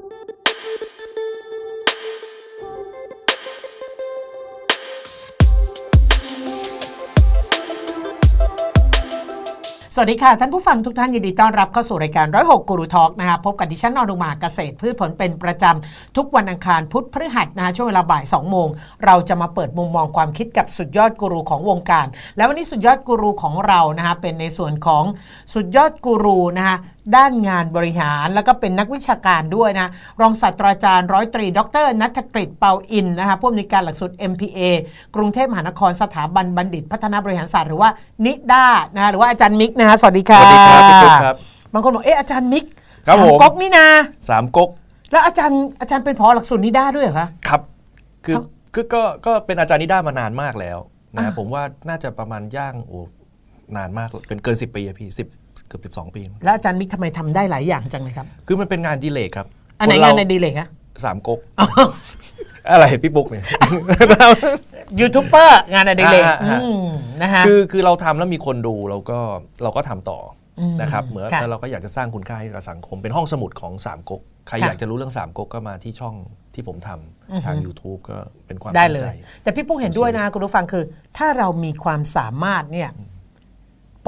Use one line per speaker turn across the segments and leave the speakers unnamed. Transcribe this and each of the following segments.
สวัสดีค่ะ ท่านผู้ฟังทุกท่านยินดีต้อนรับเข้าสู่รายการร้อยหกกูรูทอล์กนะคะพบกับดิฉันนอนุมาเกษตรพืชผลเป็นประจำ ทุกวันอังคารพุธพฤหัสนะคะช่วงเวลาบ่าย2โมง เราจะมาเปิดมุมมองความคิดกับสุดยอดกูรูของวงการ แล้ววันนี้สุดยอดกูรูของเรานะคะเป็นในส่วนของสุดยอดกูรูนะคะ ด้านงานบริหาร แล้วก็เป็นนักวิชาการด้วยนะ รองศาสตราจารย์ร้อยตรี ดรนัทกฤษเปาอินนะคะผู้อำนวยการหลักสูตร MPA กรุงเทพมหานครสถาบันบัณฑิต พัฒนาบริหารศาสตร์หรือว่านิด้านะคะหรือว่าอาจารย์มิกนะคะสวัสดีค่ะ
สวัสดีครับพี่ตุ๊กครับ
บางคนบอกเอ๊ะอาจารย์มิก
ครับ
สาม
ผม
ก๊กนี่นา
สามก๊ก
แล้วอาจารย์อาจารย์เป็นพอหลักสูตรนิด้าด้วยเหรอคะ
ครับ คือ
ครับ
คือก็ก็เป็นอาจารย์นิด้ามานานมากแล้วนะครับ
อ่า
ผมว่าน่าจะประมาณย่างโอ้นานมากเป็นเกิน 10 ปีอะพี่สิบ เกือบ12 ปี
แล้วอาจารย์มิกทำไมทำได้หลายอย่างจังเลยครับ
คือมันเป็นงานดีเลกครับ
อันไหน
ค
งานในดีเลยคะ
สามก๊กอะไรพี่ปุ๊กเนี่ย
ยูทูบเบอร์งานในดีเลย
อ่าฮะ
นะคะ
คือคือเราทำแล้วมีคนดูเราก็เราก็ทำต่ออ
ม
นะครับเหมือน
ค่ะ
แล้วเราก็อยากจะสร้างคุณค่าให้กับสังคม เป็นห้องสมุดของสามก๊กใคร
ค่ะ
อยากจะรู้เรื่องสามก๊กก็มาที่ช่องที่ผมทำ
อือฮึ
ทาง YouTube ก็เป็นความ
ได้
สน
เล
ใจ
ย แต่พี่ปุ๊กเห็นด้วยนะคุณผู้ฟังคือ ถ้าเรามีความสามารถเนี่ย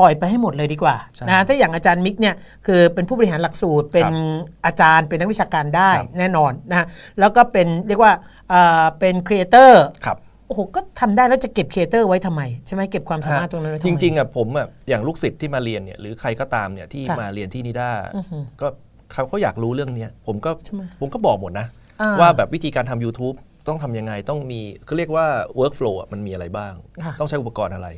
ปล่อยไปให้หมดเลยดีกว่า
ใช่
นะถ้าอย่างอาจารย์มิกเนี่ยคือเป็นผู้บริหารหลักสูตรเป็น
ครับ
อาจารย์เป็นนักวิชาการได้
ครับ
แน่นอนนะแล้วก็เป็นเรียกว่าเอ่อเป็นครีเอเตอร์
ครับ
โอ้โห ก็ทำได้แล้วจะเก็บครีเอเตอร์ไว้ทำไม ใช่ไหมเก็บความสามารถตรงนั้นไว้ทำ
จ
ไม
ริงๆอะผมอะอย่างลูกศิษย์ที่มาเรียนเนี่ยหรือใครก็ตามเนี่ยที่
ค่ะ
มาเรียนที่นิด้า
อือหือ
ก็เขาก็อยากรู้เรื่องเนี้ยผมก็
ใช่ไหม
ผมก็บอกหมดนะ
อ่า
ว่าแบบวิธีการทำ YouTube ต้องทำยังไงต้องมีเขาเรียกว่า workflow อะมันมีอะไรบ้าง
ค่ะ
ต้องใช้อุปกรณ์อะไร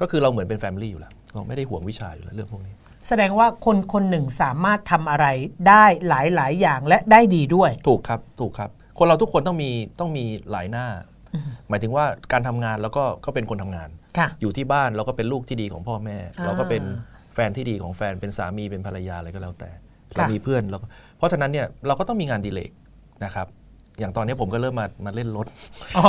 ก็คือเราเหมือนเป็น Family อยู่แล้ว เราไม่ได้ห่วงวิชาอยู่แล้วเรื่องพวกนี้
แสดงว่าคนคนหนึ่งสามารถทำอะไรได้หลายหลายๆอย่างและได้ดีด้วย
ถูกครับถูกครับ คนเราทุกคนต้องมีต้องมีหลายหน้า หมายถึงว่าการทำงานแล้วก็ก็เป็นคนทำงาน
ค่ะ
อยู่ที่บ้านเราก็เป็นลูกที่ดีของพ่อแม่
อ่า
เราก็เป็นแฟนที่ดีของแฟนเป็นสามีเป็นภรรยาอะไรก็แล้วแต่
ค่ะ
เรามีเพื่อนเราก็เพราะฉะนั้นเนี่ยเราก็ต้องมีงานดีเลกนะครับ อย่างตอนนี้ผมก็เริ่มมามาเล่นรถ
อ๋อ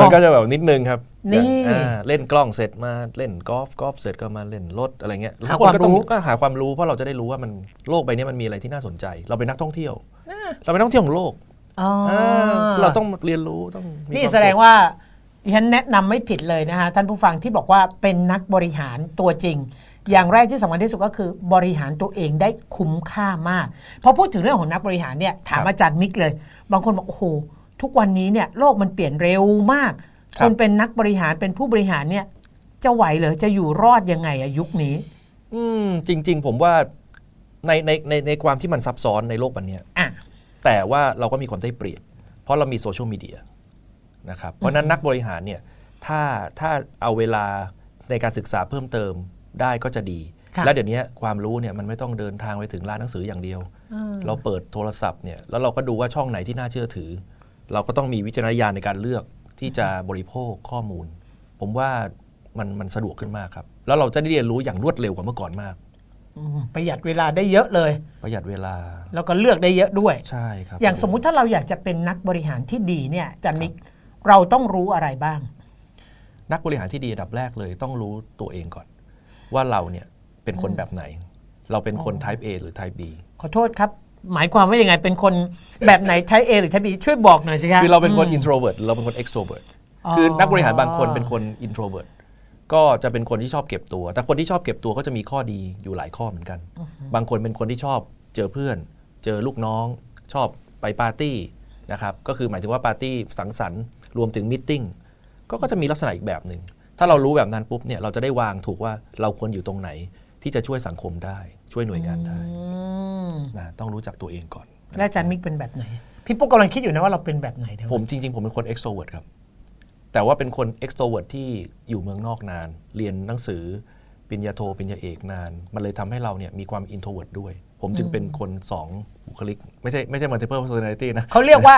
มันก็จะแบบนิดนึงครับ
นี่
อย่างอ่าเล่นกล้องเสร็จมาเล่นกอล์ฟกอล์ฟเสร็จก็มาเล่นรถอะไรเงี้ย
หา
ทุกคนก็ต้อง
ความรู้
ก็หาความรู้เพราะเราจะได้รู้ว่ามันโลกใบนี้มันมีอะไรที่น่าสนใจ เราเป็นนักท่องเที่ยว เราเป็นนักท่องเที่ยวของโลก
อ๋ออา
เราต้องเรียนรู้ต้องมี
นี่
ความ
แสดง
สุข
ว่าดิฉันแนะนำไม่ผิดเลยนะคะท่านผู้ฟังที่บอกว่าเป็นนักบริหารตัวจริง อย่างแรกที่สำคัญที่สุดก็คือบริหารตัวเองได้คุ้มค่ามากพอพูดถึงเรื่องของนักบริหารเนี่ยถามอาจารย์มิกเลย บางคนบอกโอ้โหทุกวันนี้เนี่ยโลกมันเปลี่ยนเร็วมาก
ครั
คุ
บ
ณเป็นนักบริหารเป็นผู้บริหารเนี่ยจะไหวเหรอจะอยู่รอดยังไงอะยุคนี้
อืมจริง ๆ ผมว่าในในในในความที่มันซับซ้อนในโลกบันเนี้ย
อะ
แต่ว่าเราก็มีความได้เปรียบ เพราะเรามีโซเชียลมีเดียนะครับเพราะฉะนั้นนักบริหารเนี่ยถ้าถ้าเอาเวลาในการศึกษาเพิ่มเติม ได้ก็จะดี
ค่ะ
และเดี๋ยวนี้ความรู้เนี่ยมันไม่ต้องเดินทางไปถึงร้านหนังสืออย่างเดียวเราเปิดโทรศัพท์เนี่ยแล้วเราก็ดูว่าช่องไหนที่น่าเชื่อถือ เราก็ต้องมีวิจารณญาณในการเลือกที่จะบริโภคข้อมูล ผมว่ามันมันสะดวกขึ้นมากครับ แล้วเราจะได้เรียนรู้อย่างรวดเร็วกว่าเมื่อก่อนมาก
อืมประหยัดเวลาได้เยอะเลย
ประหยัดเวลา
แล้วก็เลือกได้เยอะด้วย
ใช่ครับ
อย่างสมมุติถ้าเราอยากจะเป็นนักบริหารที่ดีเนี่ยอาจารย์มิกเราต้องรู้อะไรบ้าง
นักบริหารที่ดีอันดับแรกเลยต้องรู้ตัวเองก่อน ว่าเราเนี่ยเป็นคนแบบไหน เราเป็นคน type A หรือ type B
ขอโทษครับ หมายความว่ายังไงเป็นคนแบบไหนใช้ A หรือใช้ B ช่วยบอกหน่อยสิคะ
คือเราเป็นคน introvert หรือเราเป็นคน extrovert
อ๋อ
คือนักบริหารบางคนเป็นคน introvert ก็จะเป็นคนที่ชอบเก็บตัว แต่คนที่ชอบเก็บตัวก็จะมีข้อดีอยู่หลายข้อเหมือนกัน บางคนเป็นคนที่ชอบเจอเพื่อน เจอลูกน้อง ชอบไปปาร์ตี้นะครับ ก็คือหมายถึงว่าปาร์ตี้สังสรรค์รวมถึงมิทติ้งก็ก็จะมีลักษณะอีกแบบหนึ่ง ถ้าเรารู้แบบนั้นปุ๊บเนี่ยเราจะได้วางถูกว่าเราควรอยู่ตรงไหนที่จะช่วยสังคมได้ ช่วยหน่วยงานได้
อืม
นะต้องรู้จักตัวเองก่อน
แล้วอาจารย์มิกเป็นแบบไหน พี่ปุ๊กกำลังคิดอยู่นะว่าเราเป็นแบบไหนเดี๋ยว
ผมจริง ๆ ผมเป็นคน extrovert ครับ แต่ว่าเป็นคน extrovert ที่อยู่เมืองนอกนาน เรียนหนังสือปริญญาโทปริญญาเอกนาน มันเลยทำให้เราเนี่ยมีความ introvert ด้วย ผมจึงเป็นคน2 บุคลิกไม่ใช่ไม่ใช่ multiple personality นะ
เขาเรียกว่า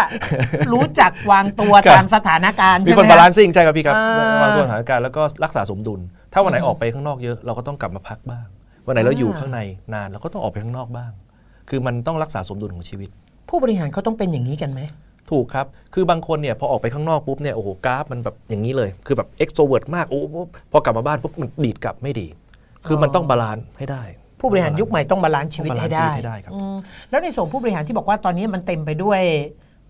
รู้จักวางตัว
ครับ
ตามสถานการณ์
มี
ใช่ไห
ค
ม
น
ฮะ
บาลานซิ่งใช่ครับพี่ครับ
อ่า
วางตัวสถานการณ์แล้วก็รักษาสมดุล ถ้าวันไหนออกไปข้างนอกเยอะเราก็ต้องกลับมาพักบ้าง วันไหนเราอยู่ข้างในนานเราก็ต้องออกไปข้างนอกบ้าง คือมันต้องรักษาสมดุลของชีวิต
ผู้บริหารเขาต้องเป็นอย่างนี้กันไหม
ถูกครับ คือบางคนเนี่ยพอออกไปข้างนอกปุ๊บเนี่ยโอ้โหกราฟมันแบบอย่างนี้เลย คือแบบ extrovert มากโอ้โหพอกลับมาบ้านปุ๊บมันดีดกลับไม่ดี คือมันต้องบาลานซ์ให้ได้
ผู้บริหารยุคใหม่ต้องบาลานซ์ชีวิต
ต้อง
ให้
บาลานซ์
ได้
ชีวิตให้ได้ครับ
อืมแล้วในส่วนผู้บริหารที่บอกว่าตอนนี้มันเต็มไปด้วย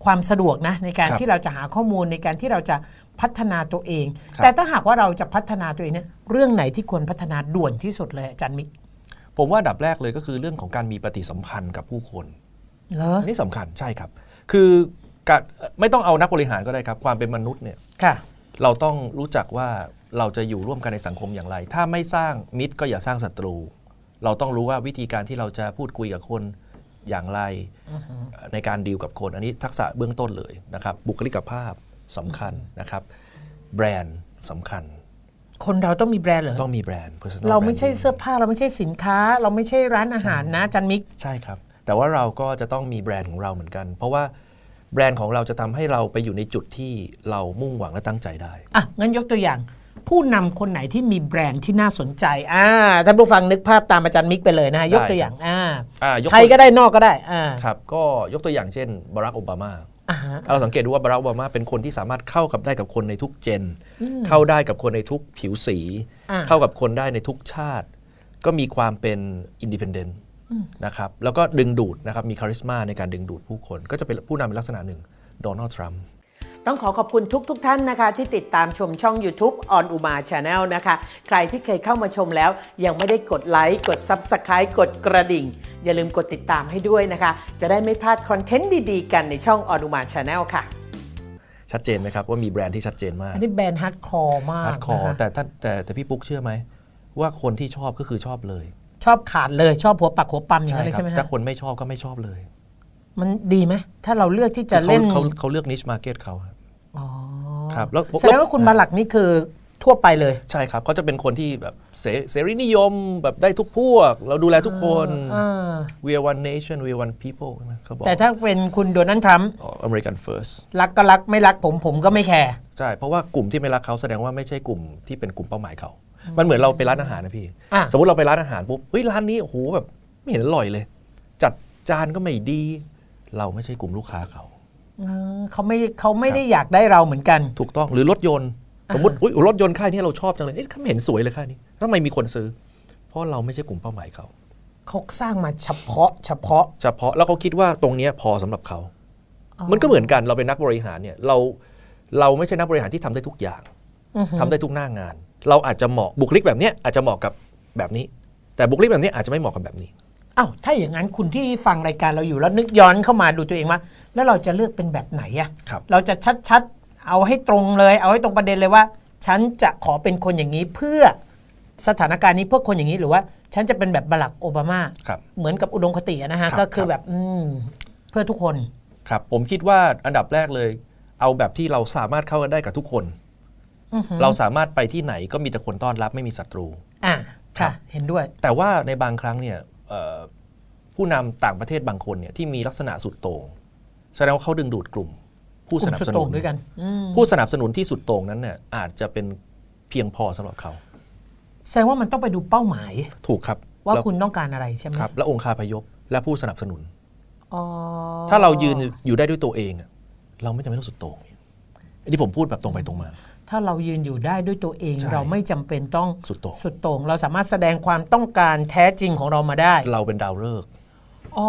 ความสะดวกนะในการ
ครับ
ที่เราจะหาข้อมูลในการที่เราจะพัฒนาตัวเอง
ครับ
แต่ถ้าหากว่าเราจะพัฒนาตัวเองเนี่ยเรื่องไหนที่ควรพัฒนาด่วนที่สุดเลยอาจารย์มิก
ผมว่าอันดับแรกเลยก็คือเรื่องของการมีปฏิสัมพันธ์กับผู้คน
เหรอ
อันนี่สำคัญใช่ครับ คือการไม่ต้องเอานักบริหารก็ได้ครับ ความเป็นมนุษย์เนี่ย
ค่ะ
เราต้องรู้จักว่าเราจะอยู่ร่วมกันในสังคมอย่างไร ถ้าไม่สร้างมิตรก็อย่าสร้างศัตรู เราต้องรู้ว่าวิธีการที่เราจะพูดคุยกับคนอย่างไรในการดีลกับคน อันนี้ทักษะเบื้องต้นเลยนะครับ บุคลิกภาพสำคัญนะครับ แบรนด์สำคัญ
คนเราต้องมีแบรนด์เหรอ
ต้องมีแบรนด์ personal
เราไม่ใช่
branding
เสื้อผ้าเราไม่ใช่สินค้า เราไม่ใช่ร้านอาหารนะอาจันมิก
ใช่ครับ แต่ว่าเราก็จะต้องมีแบรนด์ของเราเหมือนกัน เพราะว่าแบรนด์ของเราจะทำให้เราไปอยู่ในจุดที่เรามุ่งหวังและตั้งใจได้
อะงั้นยกตัวอย่าง ผู้นำคนไหนที่มีแบรนด์ที่น่าสนใจอ่าท่านผู้ฟังนึกภาพตามอาจารย์มิกไปเลยนะฮะยกตัวอย่างอ่า
อ่ายก
ไทยก็ได้นอกก็ได้อ่า
ครับก็ยกตัวอย่างเช่นบารักโอบามา
อ่าฮะ
เราสังเกตดูว่าบารักโอบามาเป็นคนที่สามารถเข้ากับได้กับคนในทุกเจน เข้าได้กับคนในทุกผิวสี
อ่า
เข้ากับคนได้ในทุกชาติ ก็มีความเป็นอินดิเพนเดนต์นะครับแล้วก็ดึงดูดนะครับมีคาริสมาในการดึงดูดผู้คน ก็จะเป็นผู้นำเป็นลักษณะหนึ่งโดนัลด์ทรัมป์
ต้องขอขอบคุณทุกทท่านนะคะ ที่ติดตามชมช่อง YouTube on Uma Channel นะคะ ใครที่เคยเข้ามาชมแล้ว ยังไม่ได้กดไลค์กด Subscribe กดกระดิ่ง อย่าลืมกดติดตามให้ด้วยนะคะ จะได้ไม่พลาดคอนเทนต์ดีๆ กันในช่อง on Uma Channel ค่ะ
ชัดเจนไหมครับว่ามีแบรนด์ที่ชัดเจนมาก
อันนี้แบรนด์ฮาร์ดคอร์มาก
ฮาร์ดคอร์
นะคะ
แต่ท่านแต่แต่พี่ปุ๊กเชื่อไหมว่าคนที่ชอบก็คือชอบเลย
ชอบขาดเลยชอบหัวปักหัวปั๊มอย่างนั้นเลย
ครั
ใช่ไหม
ถ้า
ฮะ
คนไม่ชอบก็ไม่ชอบเลย
มันดีไหมถ้าเราเลือกที่จะ
เขา
เล่น
เขาเขาเลือกนิชมาร์เก็ตเขาครับ
อ๋อ
ครับแล้ว
แสดงว่าคุณมาหลักนี่คือทั่วไปเลย
ใช่ครับเขาจะเป็นคนที่แบบเสเสรีนิยมแบบได้ทุกพวก เราดูแลทุกคน
อ่า
we are one nation we are one people ใช่ไหมเขาบอก
แต่ถ้าเป็นคุณโดนัลด์ทรัมป์
อ๋อ American first
รักก็รักไม่รักผมผมก็ไม่แคร์
ใช่ เพราะว่ากลุ่มที่ไม่รักเขาแสดงว่าไม่ใช่กลุ่มที่เป็นกลุ่มเป้าหมายเขา มันเหมือนเราไปร้านอาหารนะพี่
อะ
สมมติเราไปร้านอาหารปุ๊บเฮ้ยร้านนี้โอ้โหแบบไม่เห็นอร่อยเลย จัดจานก็ไม่ดี เราไม่ใช่กลุ่มลูกค้าเขา
เออเขาไม่เขาไม่ได้อยากได้เราเหมือนกัน
ถูกต้องหรือรถยนต์ สมมติอุ๊ยรถยนต์ค่ายนี้เราชอบจังเลยเอ๊ะไม่เห็นสวยเลยค่ายนี้ทำไมมีคนซื้อ เพราะเราไม่ใช่กลุ่มเป้าหมายเขา
เขาสร้างมาเฉพาะ เฉพาะ
เฉพาะแล้วเขาคิดว่าตรงเนี้ยพอสำหรับเขา มันก็เหมือนกันเราเป็นนักบริหารเนี่ยเราเราไม่ใช่นักบริหารที่ทำได้ทุกอย่าง
อือฮึ
ทำได้ทุกหน้างาน เราอาจจะเหมาะบุคลิกแบบเนี้ยอาจจะเหมาะกับแบบนี้ แต่บุคลิกแบบเนี้ยอาจจะไม่เหมาะกับแบบนี้
อ้าวถ้าอย่างนั้นคุณที่ฟังรายการเราอยู่แล้วนึกย้อนเข้ามาดูตัวเองว่า แล้วเราจะเลือกเป็นแบบไหนอะ
ครับ
เราจะชัดๆ เอาให้ตรงเลย เอาให้ตรงประเด็นเลยว่า ฉันจะขอเป็นคนอย่างนี้เพื่อสถานการณ์นี้เพื่อคนอย่างนี้หรือว่าฉันจะเป็นแบบบารักโอบามา
ครับ
เหมือนกับอุดมคติอะนะฮะ
ครับ
ก็คือ
ครับ
แบบอืมเพื่อทุกคน
ครับผมคิดว่าอันดับแรกเลย เอาแบบที่เราสามารถเข้ากันได้กับทุกคน
อือฮึ
เราสามารถไปที่ไหนก็มีแต่คนต้อนรับไม่มีศัตรู
อะ
ครั
ค่ะ
บ
เห็นด้วย
แต่ว่าในบางครั้งเนี่ยเอ่อผู้นำต่างประเทศบางคนเนี่ยที่มีลักษณะสุดโต่ง แสดงว่าเขาดึงดูดกลุ่ม ผู้
กลุ่
ส
ม
นับ
สุด
สนุ
โต่ง
น
ด้วยกันอืม
ผู้สนับสนุนที่สุดโต่งนั้นเนี่ยอาจจะเป็นเพียงพอสำหรับเขา
แสดงว่ามันต้องไปดูเป้าหมาย
ถูกครับ
ว่า
แล้ว
คุณต้องการอะไรใช่ไหม
ครับ และองค์คาพยพและผู้สนับสนุน
อ๋อ
ถ้าเรายืนอยู่ได้ด้วยตัวเองอะเราไม่จำเป็นต้องสุดโต่งอันนี้ผมพูดแบบตรงไปตรงมา
ถ้าเรายืนอยู่ได้ด้วยตัวเอง
ใช่
เราไม่จำเป็นต้อง
สุดโต่ง
สุดโต่งเราสามารถแสดงความต้องการแท้จริงของเรามาได้
เราเป็นดาวฤกษ์
อ๋อ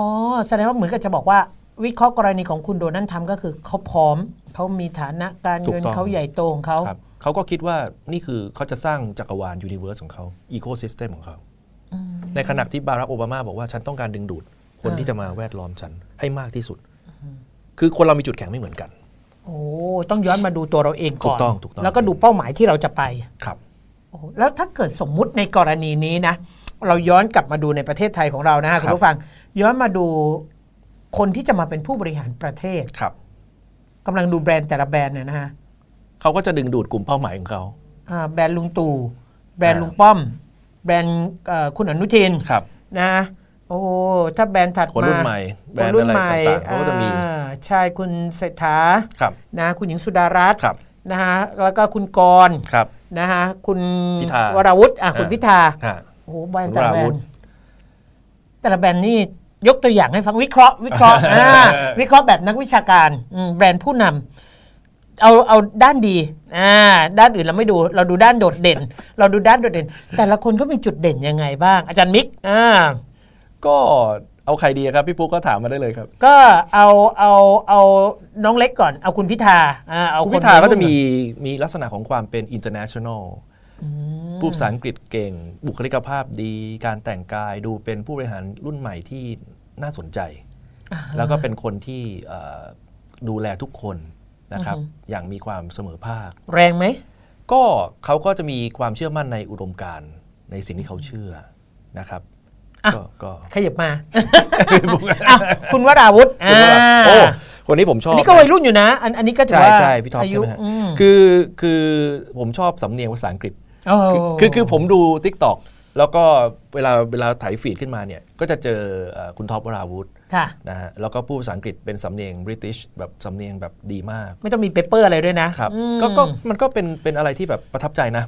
แสดงว่าเหมือนกับจะบอกว่า วิเคราะห์กรณีของคุณโดนัลด์ทรัมป์ก็คือเขาพร้อมเขามีฐานะการเงินเขาใหญ่โตของเขา
ครับเขาก็คิดว่านี่คือเขาจะสร้างจักรวาลยูนิเวอร์สของเขาอีโคซิสเต็มของเขา ในขณะที่บารักโอบามาบอกว่าฉันต้องการดึงดูด คน
อ่า
ที่จะมาแวดล้อมฉันให้มากที่สุด คือคนเรามีจุดแข็งไม่เหมือนกัน
โอ้ต้องย้อนมาดูตัวเราเองก่อน
ถูกต้องถูกต้อง
แล้วก็ดูเป้าหมายที่เราจะไป
ครับ
โอ้แล้วถ้าเกิดสมมุติในกรณีนี้นะ เราย้อนกลับมาดูในประเทศไทยของเรานะฮะคุณผู้ฟัง ย้อนมาดู คนที่จะมาเป็นผู้บริหารประเทศ
ครับ
กำลังดูแบรนด์แต่ละแบรนด์เนี่ยนะฮะ
เขาก็จะดึงดูดกลุ่มเป้าหมายของเขา
อ่าแบรนด์ลุงตู่แบรนด์
อ่า
ลุงป้อม แบรนด์เอ่อคุณอนุทิน
ครับ
นะ โอ้ถ้าแบรนด์ถัดมา
คนรุ่นใหม่แบ
ค
ร
น
นด์
รุ่น
อะไร
ใหม่
ต่างๆเขาก็จะมี
อ่าใช่คุณเศรษฐา
ครับ
นะคุณหญิงสุดารัตน์
ครับ
นะฮะแล้วก็คุณกรณ์
ครับ
นะฮะคุณ
พิธาว
ราวุฒิอะคุณ
อ่า
พิธา
ฮะ
โอ้โหแบรนด์
คุณ
แต่ละ
วรา
แบร
วุ
น
ธ
ด์แต่ละแบรนด์นี่ ยกตัวอย่างให้ฟังวิเคราะห์วิเคราะห์อ่าวิเคราะห์แบบนักวิชาการอืมแบรนด์ผู้นำเอาเอาด้านดีอ่าด้านอื่นเราไม่ดูเราดูด้านโดดเด่น เราดูด้านโดดเด่น แต่ละคนก็มีจุดเด่นยังไงบ้าง อาจารย์มิกอ่า
ก็เอาใครดีครับ พี่ปุ๊กก็ถามมาได้เลยครับ
ก็เอาเอาเอาน้องเล็กก่อนเอาคุณพิธาอ่าเอา
คุณ
คน
พิธาก็จะ
รุ่น
มีมีลักษณะของความเป็น international พูดภาษาอังกฤษเก่ง บุคลิกภาพดี การแต่งกายดูเป็นผู้บริหารรุ่นใหม่ที่น่าสนใจ แล้วก็เป็นคนที่เอ่อดูแลทุกคนนะครับ อย่างมีความเสมอภาค
แรงไหม
ก็เขาก็จะมีความเชื่อมั่นในอุดมการณ์ในสิ่งที่เขาเชื่อนะครับ
อะ
ก็ก็
ขยับมาอะคุณวราวุธอ่า
โอ้คนนี้ผมชอบ
อันนี้ก็วัยรุ่นอยู่นะ อันอันนี้ก็ถือ
ใช่
ว่า
ใช่พี่ท็อป
อา
ใช่
ยุ
ไหมฮะ
อืม
คือคือผมชอบสำเนียงภาษาอังกฤษ
โอ้
คือคือคือผมดู t ิ k t o k แล้วก็เวลาเวลาถ่ายฟีดขึ้นมาเนี่ยก็จะเจอเอ่อคุณท็อปวราวุธ
ค่ะ
นะฮะแล้วก็พูดภาษาอังกฤษเป็นสำเนียงบริติชแบบสำเนียงแบบดีมาก
ไม่ต้องมีเปเปอร์อะไรด้วยนะครับอืม
ก็ก็มันก็เป็นเป็นอะไรที่แบบประทับใจนะ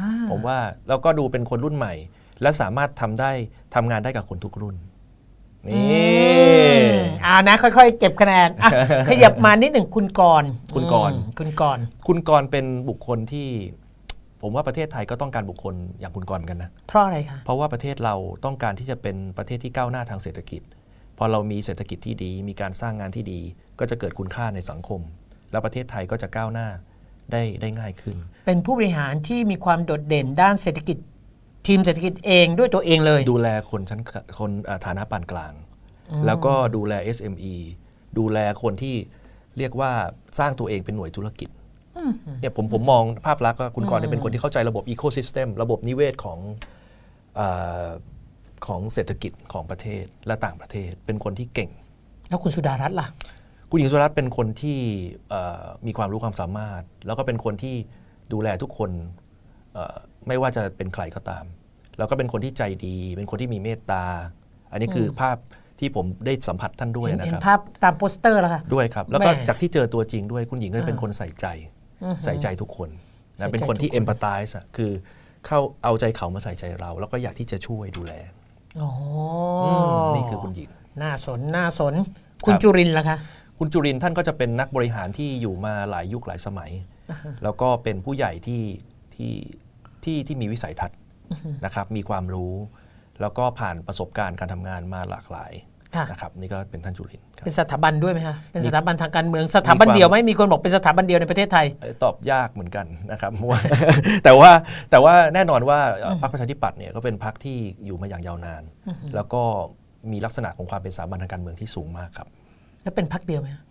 อ่า
ผมว่าแล้วก็ดูเป็นคนรุ่นใหม่ และสามารถทำได้ทำงานได้กับคนทุกรุ่นนี่
อืมอ่านะค่อยๆ เก็บคะแนนอะขยับมานิดหนึ่งคุณกรณ์
คุณกรณ์
อืมคุณกรณ์
คุณกรณ์เป็นบุคคลที่ ผมว่าประเทศไทยก็ต้องการบุคคลอย่างคุณกรณ์กันนะ
เพราะอะไรคะ
เพราะว่าประเทศเราต้องการที่จะเป็นประเทศที่ก้าวหน้าทางเศรษฐกิจ พอเรามีเศรษฐกิจที่ดี มีการสร้างงานที่ดี ก็จะเกิดคุณค่าในสังคม แล้วประเทศไทยก็จะก้าวหน้าได้ได้ง่ายขึ้น
เป็นผู้บริหารที่มีความโดดเด่นด้านเศรษฐกิจ ทีมเศรษฐกิจเองด้วยตัวเองเลย
ดูแลคนชั้นคนอ่าฐานะปานกลาง แล้วก็ดูแล SME ดูแลคนที่เรียกว่าสร้างตัวเองเป็นหน่วยธุรกิจ เนี่ยผมผมมองภาพลักษณ์ว่าคุณกรณ์เนี่ยเป็นคนที่เข้าใจระบบ Ecosystem ระบบนิเวศของอาของเศรษฐกิจของประเทศและต่างประเทศ เป็นคนที่เก่ง
แล้วคุณสุดารัตน์ล่ะ
คุณหญิงสุรัตน์เป็นคนที่เอ่อมีความรู้ความสามารถ แล้วก็เป็นคนที่ดูแลทุกคนเอ่อไม่ว่าจะเป็นใครก็ตาม แล้วก็เป็นคนที่ใจดี เป็นคนที่มีเมตตา อันนี้คือภาพที่ผมได้สัมผัสท่านด้วย
เห็น
นะ
เห็
คนรับ
ภาพตามโปสเตอร์แล้วค่ะ
ด้วยครับ แล้วก็
แม่
จากที่เจอตัวจริงด้วยคุณหญิงก็เป็นคนใส่ใจ ใส่ใจทุกคน
ใส่
นะ
ใจ
เป็นคนที่
ทุกคน
เอมพัตไตส์คือเข้าเอาใจเขามาใส่ใจเรา แล้วก็อยากที่จะช่วยดูแล
โอ้
อืมนี่คือคุณหญิง
น่าสน น่าสน คุณ
ครับ
จุรินทร์ล่ะคะ
คุณจุรินทร์ท่านก็จะเป็นนักบริหารที่อยู่มาหลายยุคหลายสมัย แล้วก็เป็นผู้ใหญ่ที่ที่ที่ที่มีวิสัยทัศน์นะครับมีความรู้ แล้วก็ผ่านประสบการณ์การทำงานมาหลากหลาย
ค่ะ
นะครับนี่ก็เป็นท่านจุรินทร์ครับ
เป็นสถาบันด้วยไหมคะเป็นสถาบันทางการเมืองสถาบันเดียวไหมมีคนบอกเป็นสถาบันเดียวในประเทศไทย
เอ่อตอบยากเหมือนกันนะครับเพราะว่าแต่ว่าแต่ว่าแน่นอนว่าเอ่อพรรคประชาธิปัตย์เนี่ยก็เป็นพรรคที่อยู่มาอย่างยาวนาน แล้วก็มีลักษณะของความเป็นสถาบันทางการเมืองที่สูงมากครับ
แล้วเป็นพักเดียวไหมคะ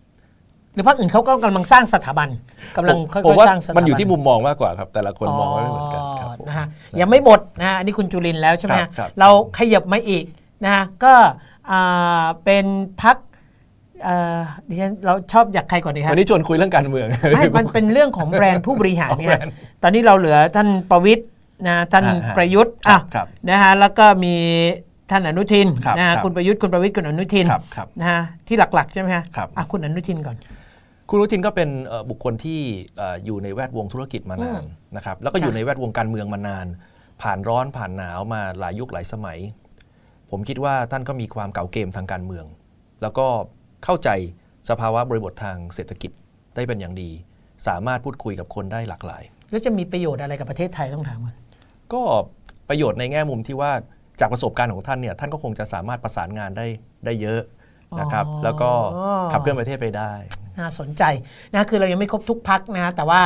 หรือพักอื่นเขาก็กำลังสร้างสถาบันกำลังค่
ผม
อย
ว่า
ๆสร้างสถาบัน
มันอยู่ที่มุมมองมากกว่าครับ แต่ละคนมองไม่เหมือนกันครับผม
นะฮะยังไม่หมดนะฮะอันนี้คุณจุลินทร์แล้วใช่ไหม
ครั
ฮะ
บครับ
เราขยับมาอีกนะฮะก็อ่าเป็นพัก ดิฉันเราชอบอยากใครก่อนดีครับ
วันนี้ชวนคุยเรื่องการเมือง
ไม่มันเป็นเรื่องของแบรนด์ผู้บริหาร
อ๋อ
เนี่ย
แบรนด์
ตอนนี้เราเหลือท่านประวิทย์นะท่าน
ฮะฮะ
ประยุทธ์
ครั
อะ
บครับ
นะฮะแล้วก็มีท่านอนุทิน
ครับ
นะฮะ
ครับ
คุณประยุทธ์คุณประวิทย์คุณอนุทิน
ครับครับ
นะฮะที่หลักๆใช่ไหมฮะ
ครับ
อะคุณอนุทินก่อน
คุณอนุทินก็เป็นเอ่อบุคคลที่เอ่ออยู่ในแวดวงธุรกิจมานานนะครับแล้วก็อยู่
ค่ะ
ในแวดวงการเมืองมานาน ผ่านร้อนผ่านหนาวมาหลายยุคหลายสมัย ผมคิดว่าท่านก็มีความเก่าเกมทางการเมือง แล้วก็ เข้าใจสภาวะบริบททางเศรษฐกิจได้เป็นอย่างดี สามารถพูดคุยกับคนได้หลากหลาย
แล้วจะมีประโยชน์อะไรกับประเทศไทยต้องถามก่อน
ก็ประโยชน์ในแง่มุมที่ว่าจากประสบการณ์ของท่านเนี่ยท่านก็คงจะสามารถประสานงานได้ได้เยอะนะครับ
อ๋อ
แล้วก็ขับเคลื่อนประเทศไปได้
น่าสนใจนะคือเรายังไม่ครบทุกพักนะแต่ว่า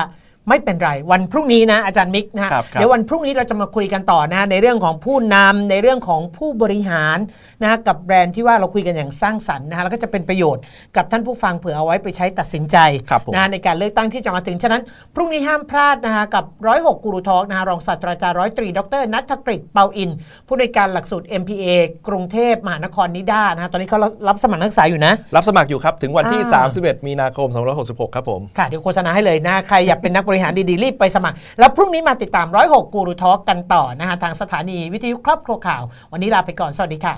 ไม่เป็นไร วันพรุ่งนี้นะอาจารย์มิกนะฮะ
ครับครับ
เดี๋ยววันพรุ่งนี้เราจะมาคุยกันต่อนะในเรื่องของผู้นำในเรื่องของผู้บริหารนะกับแบรนด์ที่ว่าเราคุยกันอย่างสร้างสรรค์นะฮะแล้วก็จะเป็นประโยชน์กับท่านผู้ฟังเผื่อเอาไว้ไปใช้ตัดสินใจ
ครับผม
นะในการเลือกตั้งที่จะมาถึงฉะนั้น พรุ่งนี้ห้ามพลาดนะคะกับ106กูรูทอกนะฮะรองศาสตราจารย์ร้อยตรีดรนัทกฤษเปาอิน ผู้ในวยการหลักสูตร MPA กรุงเทพมหานครนิด้านะฮะตอนนี้เขารับสมัครนักศึกษาอยู่นะ
รับสมัครอยู่ครับ ถึงวันที่
อ่า
31 มีนาคม2566 ครับผม
ค่ะเดี๋ยวโฆษณาให้เลยนะ ใครอยากเป็นนักบริหารดีๆ รีบไปสมัคร แล้วพรุ่งนี้มาติดตาม 106กูรูทอล์กกันต่อนะคะทางสถานีวิทยุครอบครัวข่าว วันนี้ลาไปก่อน สวัสดีค่ะ